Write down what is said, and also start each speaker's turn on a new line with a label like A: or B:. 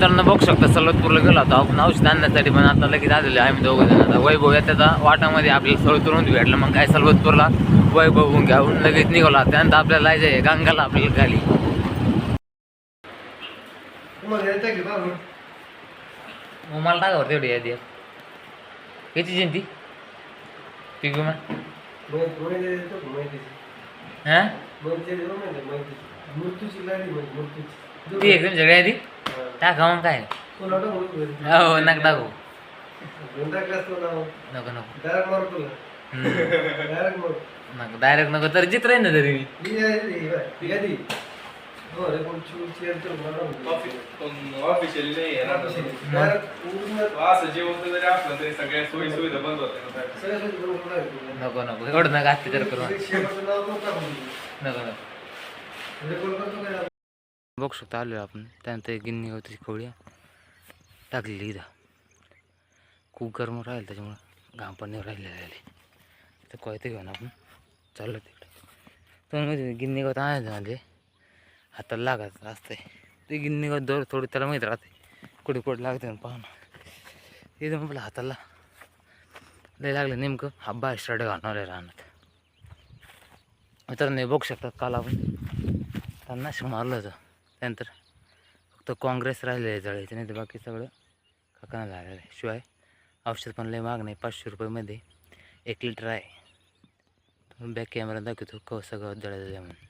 A: तर बघू शकता सलतपूरला गेलो होतो. आपण औषध आणण्यासाठी पण आता लगेच आलेले आम्ही दोघं जण. आता वैभव त्याचा वाटामध्ये आपल्याला सलतूरून भेटलं. मग काय सलवतपूरला वैभव घेऊन लगेच निघाला. त्यानंतर आपल्याला जायचं गंगाला आपल्याला खाली. मला टाकावर तेवढी यादी. किती जयंती पीक विमा हां?
B: मृत्यूची गाडी म्हणजे मृत्यूची
A: ती एकदम सगळी टाका मग काय. हो नका टाकू नको नको.
B: डायरेक्ट डायरेक्ट
A: नको डायरेक्ट नको तर जित राहील ना तरी. मी
B: आहे हो रे,
C: ऑफिशियली नाही आहे ना असं जेवण जरी असलं तरी सगळ्या सोयी सुविधा बंद
A: नको नको. एवढं नका अत्याचार करू
B: नको
A: नको नको
B: रेकॉर्ड करतो काय
A: बघू शकतो आलो आपण. त्यानंतर गिन्नी होती खोळी टाकलेली इथं. खूप गरम राहील त्याच्यामुळं. घाम पण नाही राहिले राहिले तर कळतं घेऊन आपण. चाललो तिकडे. म्हणजे तर माहिती गिन्नी गवत आणायचं म्हणजे हाताला लागत असते ते गिन्नी गवत दर थोडी त्याला माहीत राहते. कुठे कुठे लागते पाहणं इथं आपल्या हाताला. लय लागलं नेमकं. हा बाय स्टार्ट घालणार आहे राहणार तर नाही बघू शकतात काल आपण. त्यांना मारलं होतं. त्यानंतर फक्त काँग्रेस राहिलेलं आहे जळायचं नाही तर बाकी सगळं काकाना झालेलं आहे. शिवाय औषध पण लय महाग नाही पाचशे रुपयेमध्ये एक लिटर आहे. बॅक कॅमेरा दाखवतो कसं सगळं जळायचं आहे म्हणून.